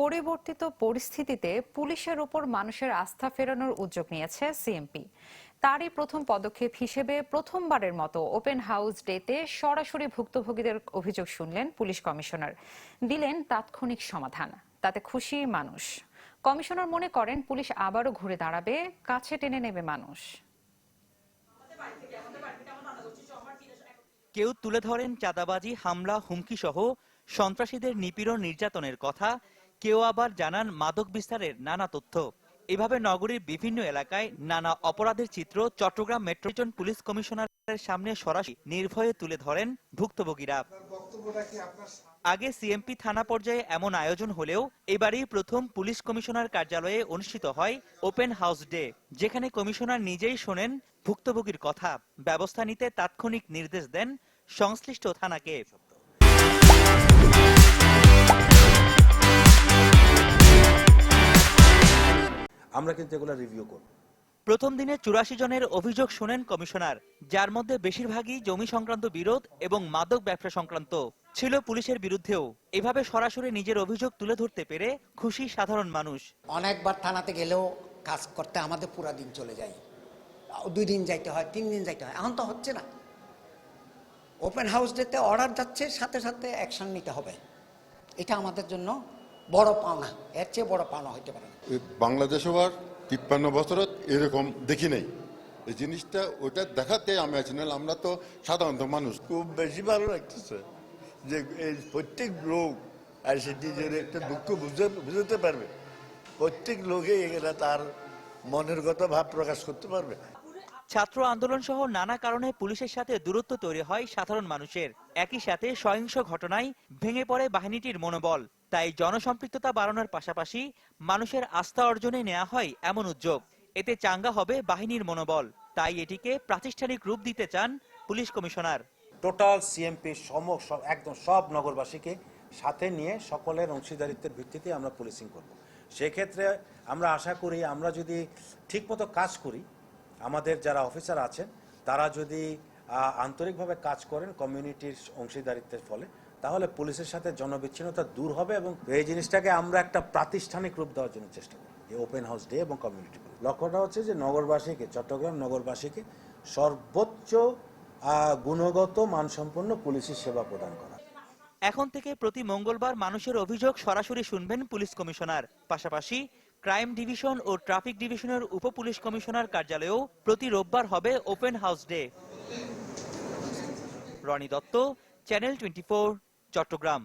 পরিবর্তিত পরিস্থিতিতে পুলিশের ওপর মানুষের আস্থা ফেরানোর উদ্যোগ নিয়েছে সিএমপি তারই প্রথম পদক্ষেপ হিসেবে প্রথমবারের মতো ওপেন হাউস ডেতে সরাসরি ভুক্তভোগীদের অভিযোগ শুনলেন পুলিশ কমিশনার। দিলেন তাৎক্ষণিক সমাধান, তাতে খুশি মানুষ। কমিশনার মনে করেন পুলিশ আবারও ঘুরে দাঁড়াবে, কাছে টেনে নেবে মানুষ। কেউ তুলে ধরেন চাঁদাবাজি, হামলা হুমকি সহ সন্ত্রাসীদের নিপীড়ন নির্যাতনের কথা কেউ আবার জানান মাদক বিস্তারের নানা তথ্য। এভাবে নগরীর বিভিন্ন এলাকায় নানা অপরাধের চিত্র চট্টগ্রাম মেট্রোপলিটন পুলিশ কমিশনারের সামনে সরাসরি নির্ভয়ে তুলে ধরেন ভুক্তভোগীরা। আগে সিএমপি থানা পর্যায়ে এমন আয়োজন হলেও এবারই প্রথম পুলিশ কমিশনার কার্যালয়ে অনুষ্ঠিত হয় ওপেন হাউস ডে, যেখানে কমিশনার নিজেই শোনেন ভুক্তভোগীর কথা। ব্যবস্থা নিতে তাৎক্ষণিক নির্দেশ দেন সংশ্লিষ্ট থানাকে। আমরা কিন্তু এগুলো রিভিউ করব। প্রথম দিনে চুরাশি জনের অভিযোগ শোনেন কমিশনার যার মধ্যে বেশিরভাগই জমি সংক্রান্ত বিরোধ এবং মাদক ব্যবসা সংক্রান্ত। ছিল পুলিশের বিরুদ্ধেও। এভাবে সরাসরি নিজের অভিযোগ তুলে ধরতে পেরে খুশি সাধারণ মানুষ। অনেকবার থানাতে গেলেও কাজ করতে আমাদের পুরা দিন চলে যায়। দুই দিন যাইতে হয় তিন দিন যাইতে হয় এখন তো হচ্ছে না। ওপেন হাউস ডেতে অর্ডার যাচ্ছে সাথে সাথে অ্যাকশন নিতে হবে। এটা আমাদের জন্য বড় পাওনা এর চেয়ে বড় পাওনা হইতে পারে না। এই বাংলাদেশ হওয়ার তিপ্পান্ন বছরত এরকম দেখি নাই। এই জিনিসটা ওটা দেখাতে আমি আছি নাহলে আমরা তো সাধারণত মানুষ। খুব বেশি ভালো লাগতেছে যে এই প্রত্যেক লোক আর সে নিজের একটা দুঃখ বুঝে বুঝতে পারবে। প্রত্যেক লোকে এরা তার মনের কথা ভাব প্রকাশ করতে পারবে। ছাত্র আন্দোলন সহ নানা কারণে পুলিশের সাথে দূরত্ব তৈরি হয় সাধারণ মানুষের। একই সাথে সহিংস ঘটনায় ভেঙে পড়ে বাহিনীটির মনোবল। তাই জনসম্পৃক্ততা বাড়ানোর পাশাপাশি মানুষের আস্থা অর্জনে নেওয়া হয় এমন উদ্যোগ। এতে চাঙ্গা হবে বাহিনীর মনোবল। তাই এটিকে প্রাতিষ্ঠানিক রূপ দিতে চান পুলিশ কমিশনার। টোটাল সিএমপি সম একদম সব নগরবাসীকে সাথে নিয়ে সকলের অংশীদারিত্বের ভিত্তিতে আমরা পুলিশিং করব। সেক্ষেত্রে আমরা আশা করি আমরা যদি ঠিকমতো কাজ করি, আমাদের যারা অফিসার আছেন, তারা যদি আন্তরিকভাবে কাজ করেন কমিউনিটির অংশীদারিত্বের ফলে, তাহলে পুলিশের সাথে জনবিচ্ছিন্নতা দূর হবে এবং এই জিনিসটাকে আমরা একটা প্রাতিষ্ঠানিক রূপ দেওয়ার জন্য চেষ্টা করি এই ওপেন হাউস ডে এবং কমিউনিটি লক্ষ্যটা হচ্ছে যে নগরবাসীকে, চট্টগ্রাম নগরবাসীকে সর্বোচ্চ গুণগত মানসম্পন্ন পুলিশি সেবা প্রদান করা। এখন থেকে প্রতি মঙ্গলবার মানুষের অভিযোগ সরাসরি শুনবেন পুলিশ কমিশনার। পাশাপাশি ক্রাইম ডিভিশন ও ট্রাফিক ডিভিশনের উপ পুলিশ কমিশনার কার্যালয়েও প্রতি রোববার হবে open house day Rony Dutta channel twenty Chattogram.